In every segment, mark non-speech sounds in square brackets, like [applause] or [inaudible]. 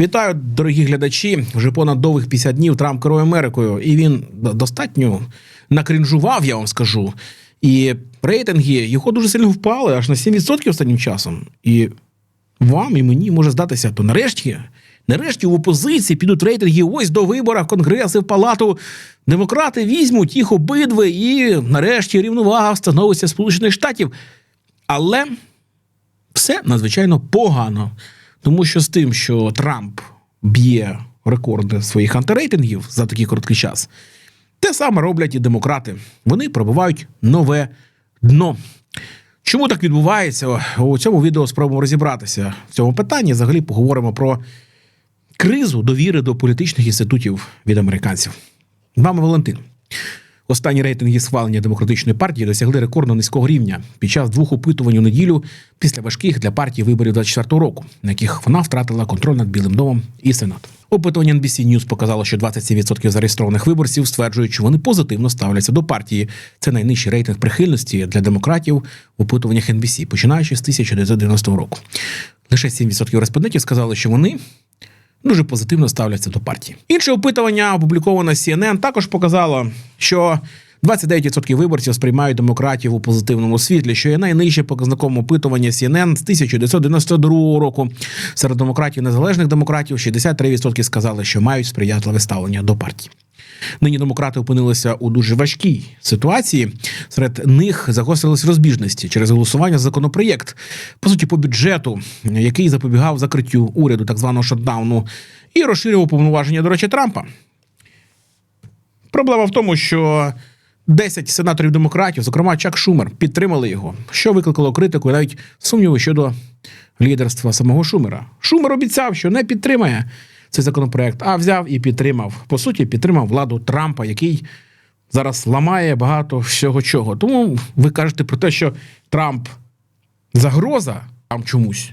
Вітаю, дорогі глядачі. Вже понад довгих 50 днів Трамп керує Америкою, і він достатньо накринжував, я вам скажу. І рейтинги його дуже сильно впали, аж на 7% останнім часом. І вам і мені може здатися, то нарешті, нарешті в опозиції підуть рейтинги ось до виборів Конгрес і в Палату. Демократи візьмуть їх обидві, і нарешті рівновага встановиться Сполучених Штатів. Але все надзвичайно погано. Тому що з тим, що Трамп б'є рекорди своїх антирейтингів за такий короткий час, те саме роблять і демократи. Вони пробивають нове дно. Чому так відбувається? У цьому відео спробуємо розібратися в цьому питанні. Взагалі поговоримо про кризу довіри до політичних інститутів від американців. З Вами Валентин. Останні рейтинги схвалення демократичної партії досягли рекордно низького рівня під час двох опитувань у неділю після важких для партії виборів 24 року, на яких вона втратила контроль над Білим домом і Сенатом. Опитування NBC News показало, що 27% зареєстрованих виборців стверджують, що вони позитивно ставляться до партії. Це найнижчий рейтинг прихильності для демократів в опитуваннях NBC, починаючи з 1990 року. Лише 7% респондентів сказали, що вони дуже позитивно ставляться до партії. Інше опитування, опубліковане CNN, також показало, що 29% виборців сприймають демократів у позитивному світлі, що є найнижче показником опитування CNN з 1992 року. Серед демократів незалежних демократів 63% сказали, що мають сприятливе ставлення до партії. Нині демократи опинилися у дуже важкій ситуації. Серед них загострились розбіжності через голосування за законопроєкт, по суті, по бюджету, який запобігав закриттю уряду так званого шатдауну, і розширював повноваження, до речі, Трампа. Проблема в тому, що 10 сенаторів демократів, зокрема Чак Шумер, підтримали його, що викликало критику і навіть сумніви щодо лідерства самого Шумера. Шумер обіцяв, що не підтримає цей законопроект, а взяв і підтримав. По суті, підтримав владу Трампа, який зараз ламає багато всього чого. Тому ви кажете про те, що Трамп загроза там чомусь,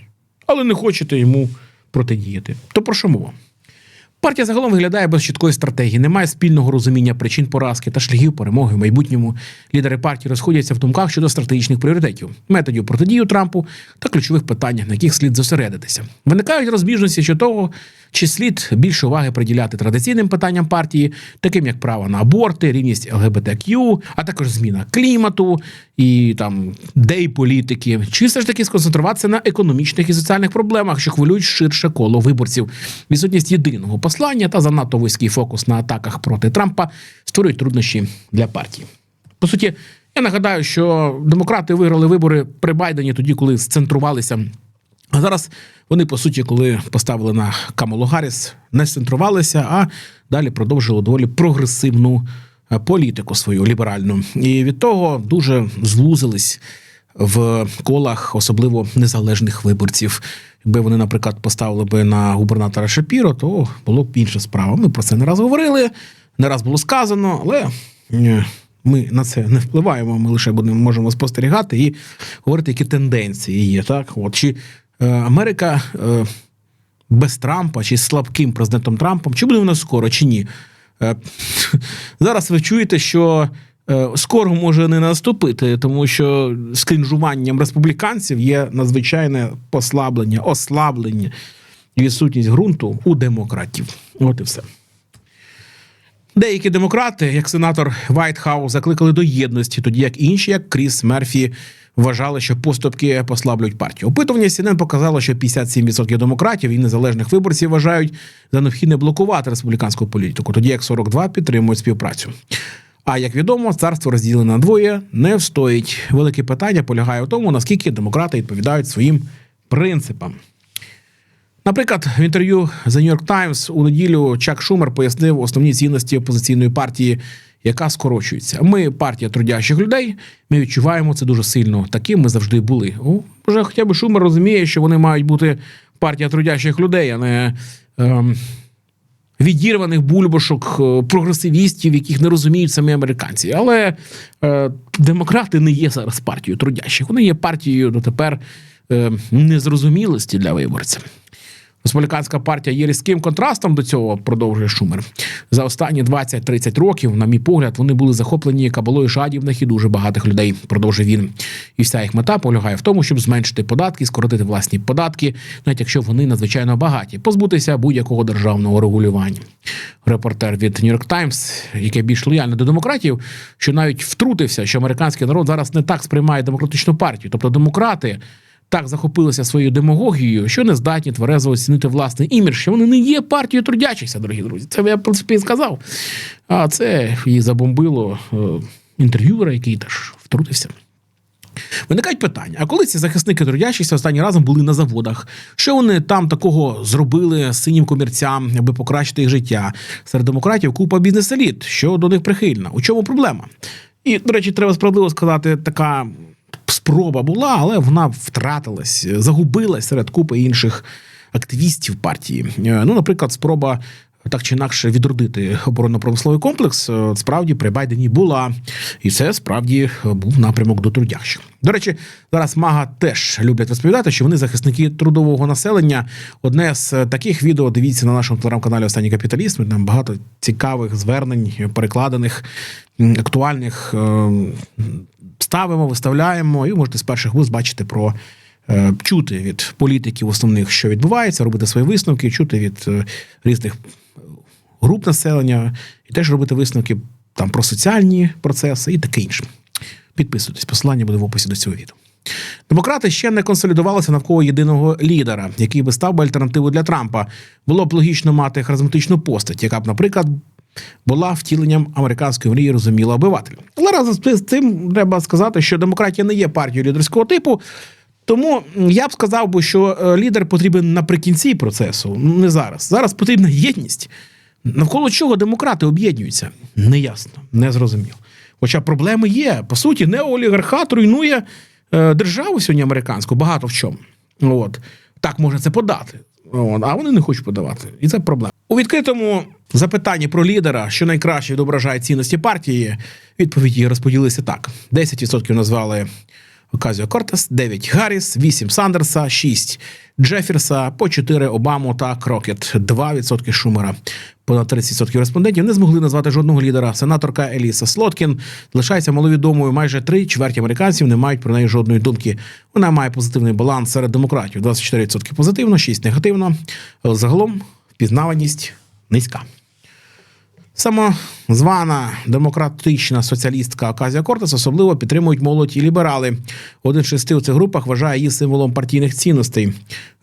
але не хочете йому протидіяти. То про що мова? Партія загалом виглядає без чіткої стратегії, немає спільного розуміння причин поразки та шляхів перемоги в майбутньому. Лідери партії розходяться в думках щодо стратегічних пріоритетів, методів протидії Трампу та ключових питаннях, на яких слід зосередитися. Виникають розбіжності щодо того, чи слід більше уваги приділяти традиційним питанням партії, таким як право на аборти, рівність ЛГБТQ, а також зміна клімату і там дейполітики, чи все ж таки сконцентруватися на економічних і соціальних проблемах, що хвилюють ширше коло виборців. Відсутність єдиного послання та занадто вузький фокус на атаках проти Трампа створюють труднощі для партії. По суті, я нагадаю, що демократи виграли вибори при Байдені тоді, коли сцентрувалися. А зараз вони, по суті, коли поставили на Камалу Гарріс, не центрувалися, а далі продовжили доволі прогресивну е, політику свою ліберальну. І від того дуже злузились в колах, особливо незалежних виборців. Якби вони, наприклад, поставили би на губернатора Шапіро, то було б інша справа. Ми про це не раз говорили, не раз було сказано, але ми на це не впливаємо. Ми лише будемо можемо спостерігати і говорити, які тенденції є. Так, от чи е, Америка е, без Трампа, чи з слабким президентом Трампом, чи буде вона скоро, чи ні? Е, [laughs] зараз ви чуєте, що е, скоро може не наступити, тому що з крінжуванням республіканців є надзвичайне послаблення, ослаблення відсутність ґрунту у демократів. От і все. Деякі демократи, як сенатор Вайтхаус, закликали до єдності, тоді як інші, як Кріс Мерфі, вважали, що поступки послаблюють партію. Опитування CNN показало, що 57% демократів і незалежних виборців вважають за необхідне блокувати республіканську політику, тоді як 42 підтримують співпрацю. А як відомо, царство розділене на двоє не встоїть. Велике питання полягає в тому, наскільки демократи відповідають своїм принципам. Наприклад, в інтерв'ю The New York Times у неділю Чак Шумер пояснив основні цінності опозиційної партії, яка скорочується. Ми партія трудящих людей. Ми відчуваємо це дуже ссильно. Таким ми завжди були. О, вже хоча б Шумер розуміє, що вони мають бути партія трудящих людей, а не ем, відірваних бульбашок, е, прогресивістів, яких не розуміють самі американці. Але е, демократи не є зараз партією трудящих. Вони є партією дотепер е, незрозумілості для виборця. Республіканська партія є різким контрастом до цього, продовжує Шумер. За останні 20-30 років, на мій погляд, вони були захоплені кабалою жадібних і дуже багатих людей. Продовжує він. І вся їх мета полягає в тому, щоб зменшити податки, скоротити власні податки, навіть якщо вони надзвичайно багаті, позбутися будь-якого державного регулювання. Репортер від New York Times, який більш лояльний до демократів, що навіть втрутився, що американський народ зараз не так сприймає демократичну партію, тобто демократи. Так захопилися своєю демагогією, що не здатні тверезо оцінити власний імідж, що вони не є партією трудячихся, дорогі друзі. Це я в принципі і сказав. А це її забомбило е, інтерв'юера, який теж втрутився. Виникають питання: а коли ці захисники трудящихся останнім разом були на заводах? Що вони там такого зробили синім комірцям, аби покращити їх життя? Серед демократів купа бізнес-еліт, що до них прихильна. У чому проблема? І, до речі, треба справедливо сказати, така спроба була, але вона втратилась, загубилась серед купи інших активістів партії. Е, Ну, наприклад, спроба. Так чи інакше відродити оборонно-промисловий комплекс е, справді при Байдені була, і це справді був напрямок до трудящих. До речі, зараз мага теж люблять розповідати, що вони захисники трудового населення. Одне з таких відео дивіться на нашому телеграм-каналі Останній капіталіст. Там багато цікавих звернень, перекладених, актуальних. е, Ставимо, виставляємо, і можете з перших вуз бачити про е, чути від політиків основних, що відбувається, робити свої висновки, чути від е, різних груп населення, і теж робити висновки там про соціальні процеси і таке інше. Підписуйтесь, посилання буде в описі до цього відео. Демократи ще не консолідувалися навколо єдиного лідера, який би став би альтернативою для Трампа. Було б логічно мати харизматичну постать, яка б, наприклад, була втіленням американської мрії розуміла обивателя. Але разом з цим треба сказати, що демократія не є партією лідерського типу. Тому я б сказав би, що е, лідер потрібен наприкінці процесу, не зараз. Зараз потрібна єдність. Навколо чого демократи об'єднуються? Неясно, не зрозуміло. Хоча проблеми є. По суті, неолігархат руйнує е, державу сьогодні американську, багато в чому. От. Так можна це подати. От. А вони не хочуть подавати. І це проблема. У відкритому запитанні про лідера, що найкраще відображає цінності партії, відповіді розподілилися так: 10% назвали Оказіо Кортес, 9 Гарріс, 8 Сандерса, 6 Джеферса, по 4 Обаму та Крокет, 2% Шумера. Понад 30% респондентів не змогли назвати жодного лідера. Сенаторка Еліса Слоткін лишається маловідомою. Майже три чверті американців не мають про неї жодної думки. Вона має позитивний баланс серед демократів: 24% позитивно, 6% негативно. Загалом впізнаваність низька. Самозвана демократична соціалістка Аказія Кортес особливо підтримують молодь і ліберали. Один з шести у цих групах вважає її символом партійних цінностей.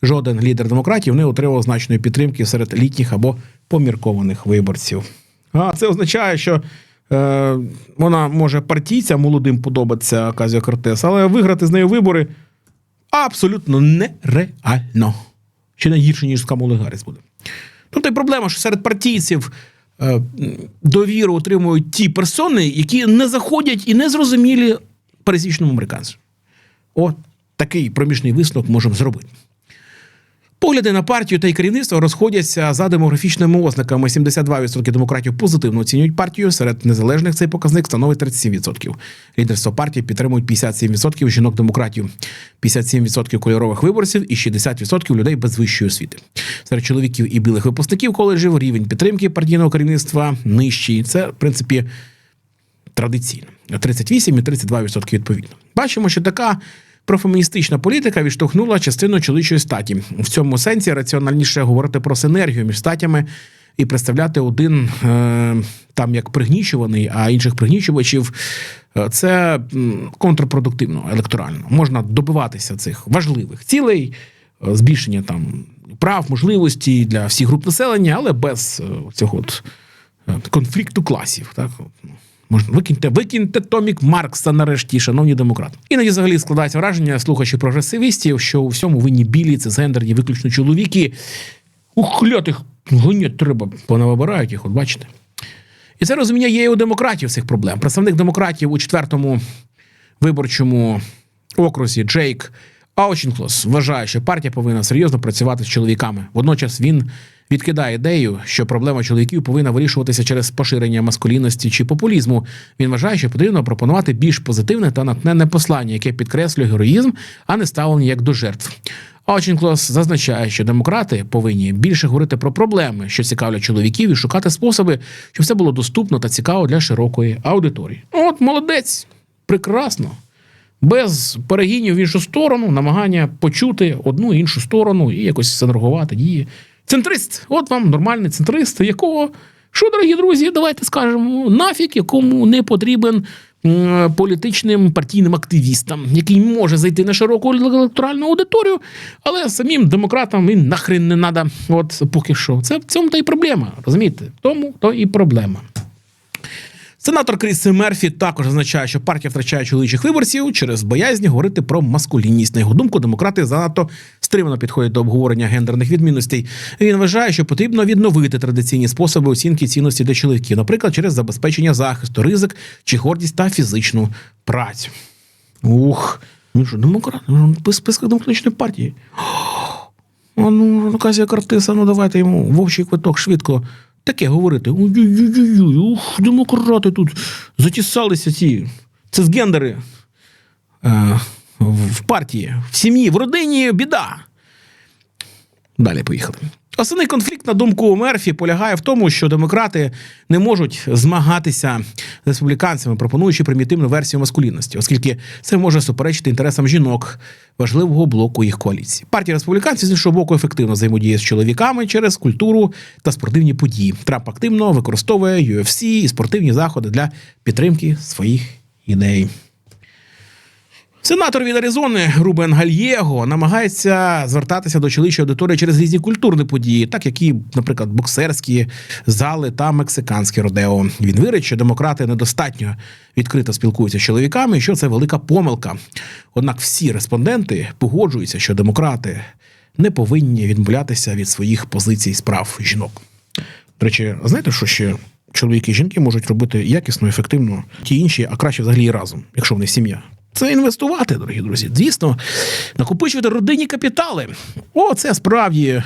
Жоден лідер демократів не отримав значної підтримки серед літніх або поміркованих виборців. А це означає, що е, вона може партійцям молодим подобатися Аказія Кортес, але виграти з нею вибори абсолютно нереально. Ще не гірше, ніж з Камоли Гарріс буде. Тут і проблема, що серед партійців довіру отримують ті персони, які не заходять і не зрозумілі пересічному американцю. От такий проміжний висновок можемо зробити. Погляди на партію та й керівництво розходяться за демографічними ознаками. 72% демократів позитивно оцінюють партію. Серед незалежних цей показник становить 37%. Лідерство партії підтримують 57% жінок-демократів, 57% кольорових виборців і 60% людей без вищої освіти. Серед чоловіків і білих випускників коледжів рівень підтримки партійного керівництва нижчий. Це, в принципі, традиційно. 38 і 32% відповідно. Бачимо, що така профеміністична політика відштовхнула частину чоловічої статі. В цьому сенсі раціональніше говорити про синергію між статями і представляти один е, там як пригнічуваний, а інших пригнічувачів. Е, Це контрпродуктивно електорально. Можна добиватися цих важливих цілей, е, збільшення там прав, можливостей для всіх груп населення, але без е, цього от, конфлікту класів. Так? Можна викиньте, викиньте Томік Маркса нарешті, шановні демократи. Іноді взагалі складається враження, слухачі прогресивістів, що у всьому винні білі, це гендерні, виключно чоловіки. Ухлятих гонять треба, понавибирають їх, от бачите. І це розуміння є і у демократів цих проблем. Представник демократів у четвертому виборчому окрузі Джейк Аучінклос вважає, що партія повинна серйозно працювати з чоловіками. Водночас він відкидає ідею, що проблема чоловіків повинна вирішуватися через поширення маскулінності чи популізму. Він вважає, що потрібно пропонувати більш позитивне та натхненне послання, яке підкреслює героїзм, а не ставлення як до жертв. Оченклос зазначає, що демократи повинні більше говорити про проблеми, що цікавлять чоловіків, і шукати способи, щоб все було доступно та цікаво для широкої аудиторії. От молодець, прекрасно. Без перегінів в іншу сторону, намагання почути одну іншу сторону і якось санергувати дії. Центрист, от вам нормальний центрист, якого, що, дорогі друзі, давайте скажемо, нафіг, якому не потрібен політичним партійним активістам, який може зайти на широку електоральну аудиторію, але самим демократам він нахрен не треба. От поки що. Це в цьому та і проблема. Розумієте? Тому то і проблема. Сенатор Кріс Мерфі також зазначає, що партія втрачає чоловічих виборців через боязнь говорити про маскулінність. На його думку, демократи занадто стримано підходять до обговорення гендерних відмінностей. Він вважає, що потрібно відновити традиційні способи оцінки цінності для чоловіків, наприклад, через забезпечення захисту, ризик чи гордість та фізичну працю. Ух, ну що, демократ, ну, в демократичної партії. [gasps] А ну, Наказія Картиса, ну давайте йому вовчий квиток швидко. Таке говорити. Ух, демократи тут затісалися ці цисгендери е, в партії, в сім'ї, в родині біда. Далі поїхали. Основний конфлікт, на думку Мерфі, полягає в тому, що демократи не можуть змагатися з республіканцями, пропонуючи примітивну версію маскулінності, оскільки це може суперечити інтересам жінок важливого блоку їх коаліції. Партія республіканців з іншого боку ефективно взаємодіє з чоловіками через культуру та спортивні події. Трамп активно використовує UFC і спортивні заходи для підтримки своїх ідей. Сенатор від Аризони Рубен Гальєго намагається звертатися до чоловічої аудиторії через різні культурні події, так як і, наприклад, боксерські зали та мексиканське родео. Він вірить, що демократи недостатньо відкрито спілкуються з чоловіками, і що це велика помилка. Однак всі респонденти погоджуються, що демократи не повинні відмовлятися від своїх позицій справ жінок. До речі, знаєте, що ще чоловіки і жінки можуть робити якісно, ефективно, ті інші, а краще взагалі і разом, якщо вони сім'я. Це інвестувати, дорогі друзі. Звісно, накопичувати родинні капітали. О, це справді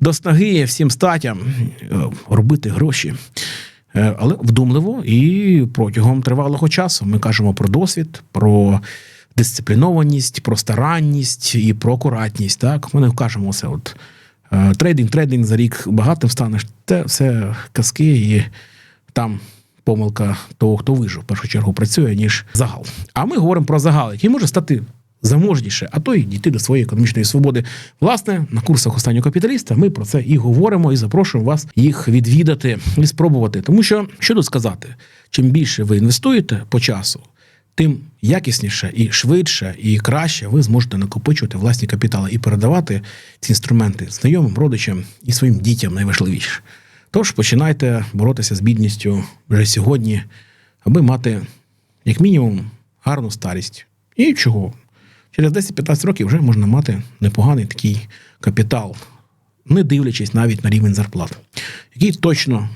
до снаги всім статям е, робити гроші. Е, Але вдумливо і протягом тривалого часу ми кажемо про досвід, про дисциплінованість, про старанність і про акуратність. Так, ми не кажемо це. От е, трейдинг, трейдинг за рік багатим станеш. Це все казки і там помилка того, хто вижив, в першу чергу працює, ніж загал. А ми говоримо про загал, який може стати заможніше, а то й дійти до своєї економічної свободи. Власне, на курсах останнього капіталіста ми про це і говоримо, і запрошуємо вас їх відвідати і спробувати. Тому що що тут сказати, чим більше ви інвестуєте по часу. Тим якісніше і швидше, і краще ви зможете накопичувати власні капітали і передавати ці інструменти знайомим, родичам і своїм дітям найважливіше. Тож починайте боротися з бідністю вже сьогодні, аби мати, як мінімум, гарну старість. І чого? Через 10-15 років вже можна мати непоганий такий капітал, не дивлячись навіть на рівень зарплат, який точно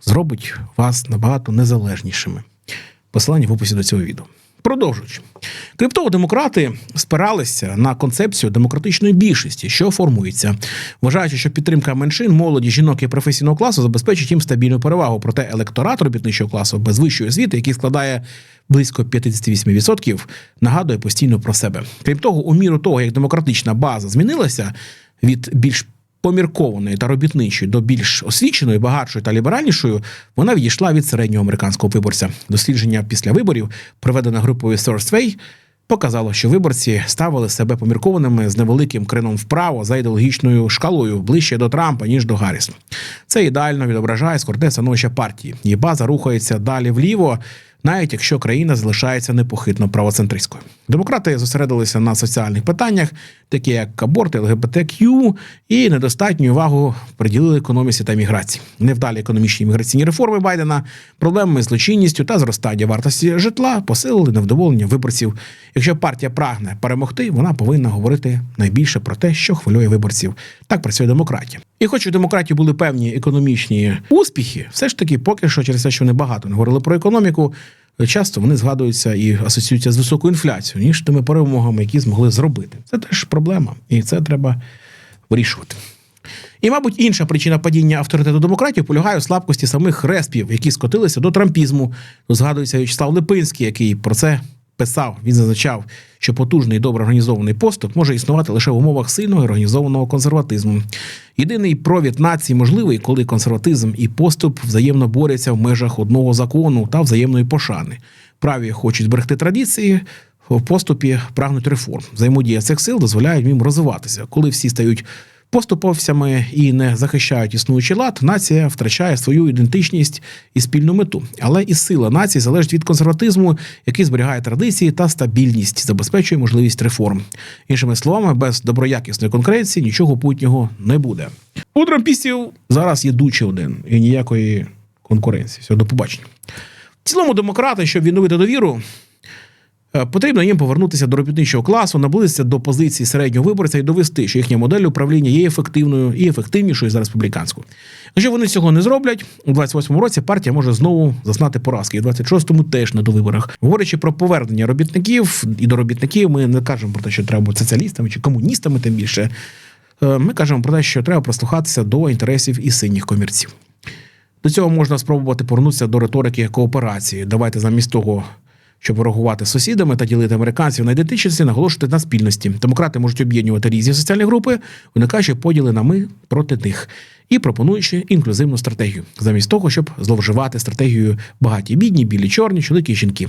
зробить вас набагато незалежнішими. Посилання в описі до цього відео. Продовжуючи, криптово-демократи спиралися на концепцію демократичної більшості, що формується, вважаючи, що підтримка меншин, молоді, жінок і професійного класу забезпечить їм стабільну перевагу. Проте електорат робітничого класу без вищої освіти, який складає близько 58%, нагадує постійно про себе. Крім того, у міру того, як демократична база змінилася від більш поміркованої та робітничої до більш освіченої, багатшої та ліберальнішою, вона відійшла від середнього американського виборця. Дослідження після виборів, проведене групою Sourceway, показало, що виборці ставили себе поміркованими з невеликим креном вправо за ідеологічною шкалою ближче до Трампа ніж до Гарріс. Це ідеально відображає скорте становище партії. Її база рухається далі вліво. Навіть якщо країна залишається непохитно правоцентристською, демократи зосередилися на соціальних питаннях, такі як аборти, ЛГБТК, і недостатню увагу приділили економіці та міграції. Невдалі економічні міграційні реформи Байдена, проблеми з злочинністю та зростання вартості житла посилили невдоволення виборців. Якщо партія прагне перемогти, вона повинна говорити найбільше про те, що хвилює виборців. Так працює демократія. І хоч у демократії були певні економічні успіхи, все ж таки, поки що, через те, що вони багато не говорили про економіку, часто вони згадуються і асоціюються з високою інфляцією, ніж тими перемогами, які змогли зробити. Це теж проблема, і це треба вирішувати. І, мабуть, інша причина падіння авторитету демократів полягає у слабкості самих респів, які скотилися до трампізму. Згадується В'ячеслав Липинський, який про це писав, він зазначав, що потужний добре організований поступ може існувати лише в умовах сильного організованого консерватизму. Єдиний провід нації можливий, коли консерватизм і поступ взаємно борються в межах одного закону та взаємної пошани. Праві хочуть зберегти традиції. В поступі прагнуть реформ. Взаємодія цих сил дозволяє їм розвиватися. Коли всі стають поступовцями і не захищають існуючий лад, нація втрачає свою ідентичність і спільну мету. Але і сила нації залежить від консерватизму, який зберігає традиції та стабільність, забезпечує можливість реформ. Іншими словами, без доброякісної конкуренції нічого путнього не буде. У трампістів зараз є дуче один і ніякої конкуренції. Все, до побачення. В цілому, демократи, щоб відновити довіру, Потрібно їм повернутися до робітничого класу, наблизитися до позиції середнього виборця і довести, що їхня модель управління є ефективною і ефективнішою за республіканську. Якщо вони цього не зроблять, у 28-му році партія може знову зазнати поразки, і в 26-му теж на довиборах. Говорячи про повернення робітників і до робітників, ми не кажемо про те, що треба бути соціалістами чи комуністами, тим більше. Е, Ми кажемо про те, що треба прислухатися до інтересів і синіх комірців. До цього можна спробувати повернутися до риторики кооперації. Давайте замість того, щоб ворогувати з сусідами та ділити американців на ідентичності, наголошувати на спільності. Демократи можуть об'єднувати різні соціальні групи, уникаючи поділи на ми проти них і пропонуючи інклюзивну стратегію, замість того, щоб зловживати стратегією багаті, бідні, білі, чорні, чоловіки і жінки.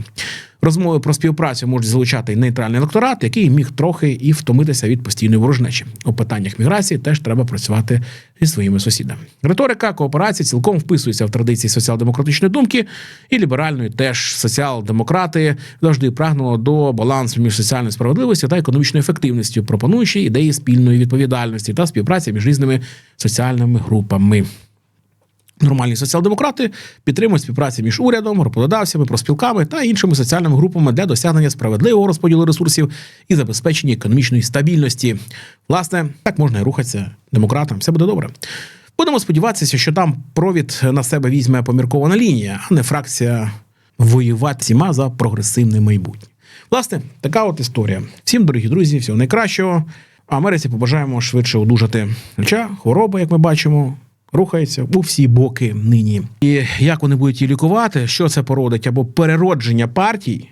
Розмови про співпрацю можуть залучати й нейтральний електорат, який міг трохи і втомитися від постійної ворожнечі. У питаннях міграції теж треба працювати зі своїми сусідами. Риторика кооперації цілком вписується в традиції соціал-демократичної думки і ліберальної теж соціал-демократи завжди прагнули до балансу між соціальною справедливістю та економічною ефективністю, пропонуючи ідеї спільної відповідальності та співпраці між різними соціальними групами. Нормальні соціал-демократи підтримують співпрацю між урядом, роботодавцями, проспілками та іншими соціальними групами для досягнення справедливого розподілу ресурсів і забезпечення економічної стабільності. Власне, так можна і рухатися демократам. Все буде добре. Будемо сподіватися, що там провід на себе візьме поміркована лінія, а не фракція воювати всіма за прогресивне майбутнє. Власне, така от історія. Всім, дорогі друзі, всього найкращого. Америці побажаємо швидше одужати. Хоча хвороба, як ми бачимо, рухається у всі боки нині. І як вони будуть її лікувати, що це породить, або переродження партій,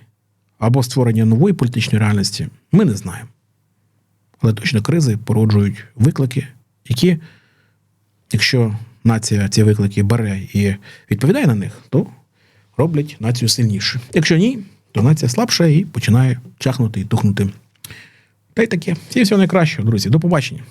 або створення нової політичної реальності, ми не знаємо. Але точно кризи породжують виклики, які, якщо нація ці виклики бере і відповідає на них, то роблять націю сильніше. Якщо ні, то нація слабша і починає чахнути і тухнути. Та й таке. Всім всього найкращого, друзі. До побачення.